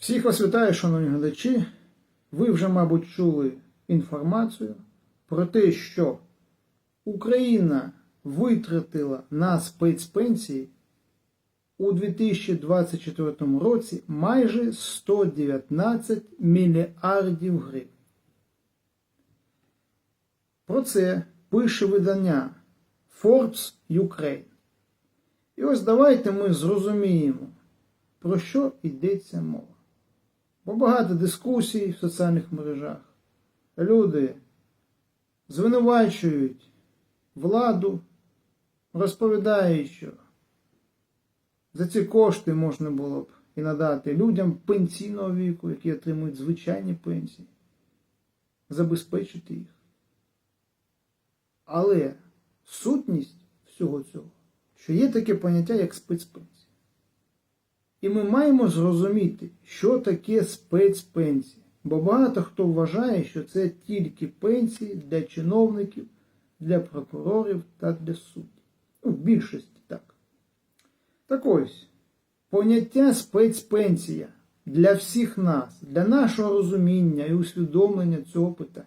Всіх вас вітаю, шановні глядачі. Ви вже, мабуть, чули інформацію про те, що Україна витратила на спецпенсії у 2024 році майже 119 мільярдів гривень. Про це пише видання Forbes Ukraine. І ось давайте ми зрозуміємо, про що йдеться мова. Багато дискусій в соціальних мережах. Люди звинувачують владу, розповідають, що за ці кошти можна було б і надати людям пенсійного віку, які отримують звичайні пенсії, забезпечити їх. Але сутність всього цього, що є таке поняття, як спецпенсія. І ми маємо зрозуміти, що таке спецпенсія. Бо багато хто вважає, що це тільки пенсії для чиновників, для прокурорів та для суддів. Ну, в більшості так. Так ось, поняття спецпенсія для всіх нас, для нашого розуміння і усвідомлення цього питання.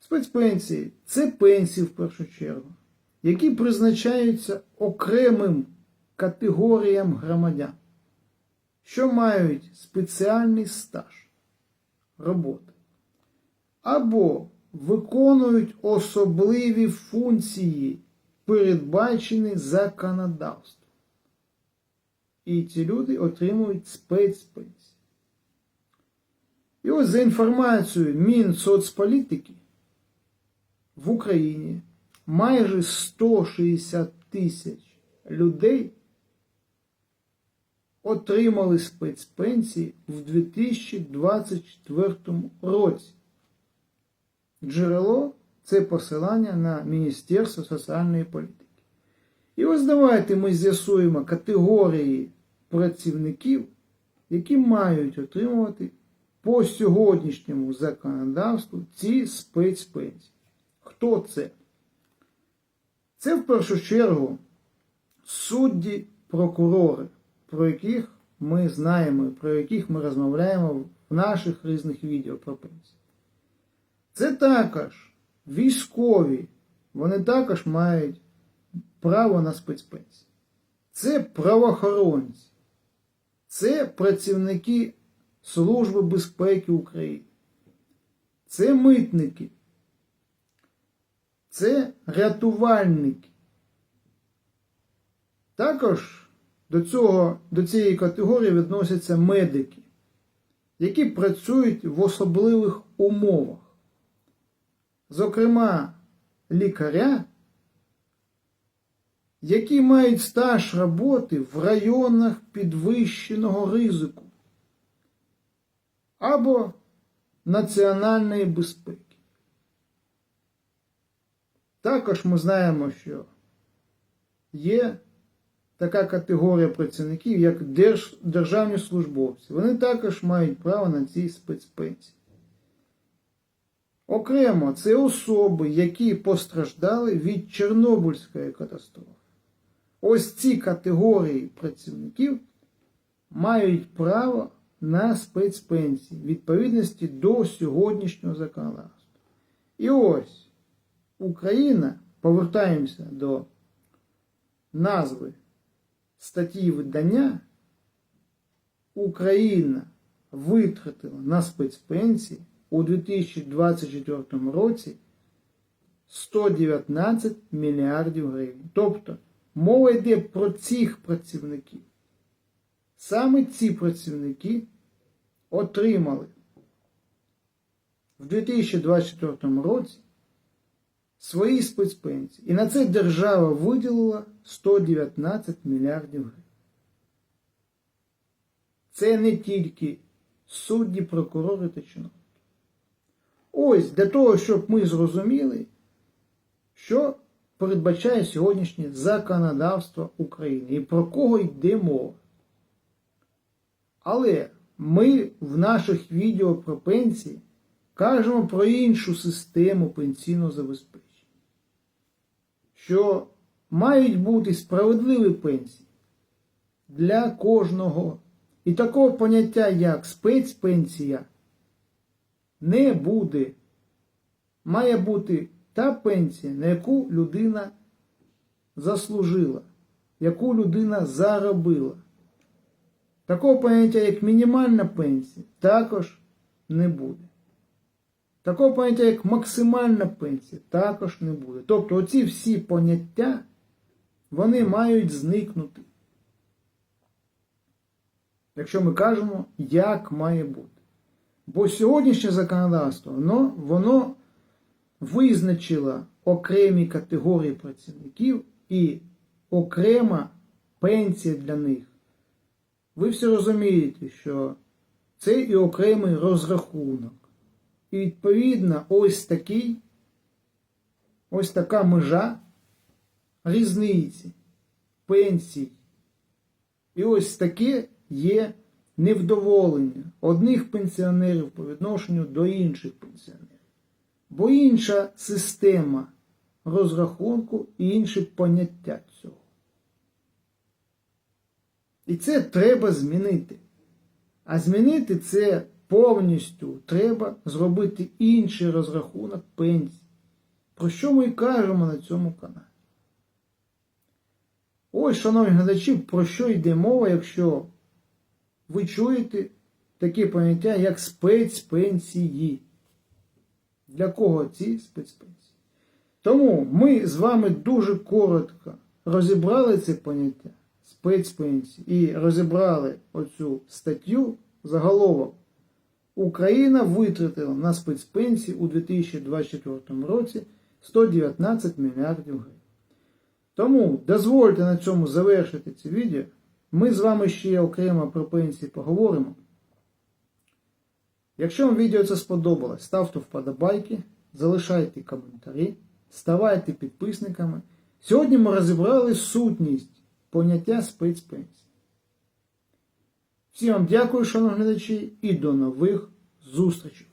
Спецпенсії це пенсії в першу чергу, які призначаються окремим категоріям громадян що мають спеціальний стаж роботи, або виконують особливі функції, передбачені законодавством. І ці люди отримують спецпенсії. І ось за інформацією Мінсоцполітики в Україні майже 160 тисяч людей отримали спецпенсії в 2024 році. Джерело це посилання на Міністерство соціальної політики. І ось давайте ми з'ясуємо категорії працівників, які мають отримувати по сьогоднішньому законодавству ці спецпенсії. Хто це? Це в першу чергу судді, прокурори про яких ми знаємо, про яких ми розмовляємо в наших різних відео про пенсії. Це також військові, вони також мають право на спецпенсії. Це правоохоронці, це працівники Служби безпеки України, це митники, це рятувальники. Також до, цього, до цієї категорії відносяться медики, які працюють в особливих умовах. Зокрема, лікаря, які мають стаж роботи в районах підвищеного ризику або національної безпеки. Також ми знаємо, що є така категорія працівників, як держ, державні службовці. Вони також мають право на ці спецпенсії. Окремо, це особи, які постраждали від Чорнобильської катастрофи. Ось ці категорії працівників мають право на спецпенсії відповідності до сьогоднішнього законодавства. І ось Україна, повертаємося до назви статті видання Україна витратила на спецпенсії у 2024 році 119 мільярдів гривень. Тобто мова йде про цих працівників. Саме ці працівники отримали в 2024 році свої спецпенсії. І на це держава виділила 119 мільярдів гривень. Це не тільки судді, прокурори та чиновники. Ось для того, щоб ми зрозуміли, що передбачає сьогоднішнє законодавство України і про кого йде мова. Але ми в наших відео про пенсії кажемо про іншу систему пенсійного забезпечення що мають бути справедливі пенсії для кожного І такого поняття, як спецпенсія, не буде. Має бути та пенсія, на яку людина заслужила, яку людина заробила. Такого поняття, як мінімальна пенсія, також не буде. Такого поняття, як максимальна пенсія, також не буде. Тобто оці всі поняття, вони мають зникнути. Якщо ми кажемо, як має бути. Бо сьогоднішнє законодавство, воно, воно визначило окремі категорії працівників і окрема пенсія для них. Ви всі розумієте, що це і окремий розрахунок. І відповідно ось такий, ось така межа різниці, пенсій. І ось таке є невдоволення одних пенсіонерів по відношенню до інших пенсіонерів. Бо інша система розрахунку і інші поняття цього. І це треба змінити. А змінити це повністю треба зробити інший розрахунок пенсії. Про що ми і кажемо на цьому каналі? Ось, шановні глядачі, про що йде мова, якщо ви чуєте таке поняття, як спецпенсії. Для кого ці спецпенсії? Тому ми з вами дуже коротко розібрали це поняття спецпенсії і розібрали оцю статтю заголовок. Україна витратила на спецпенсії у 2024 році 119 мільярдів гривень. Тому дозвольте на цьому завершити це відео. Ми з вами ще окремо про пенсії поговоримо. Якщо вам відео це сподобалось, ставте вподобайки, залишайте коментарі, ставайте підписниками. Сьогодні ми розібрали сутність поняття спецпенсії. Всім вам дякую, шановні глядачі, і до нових зустрічей!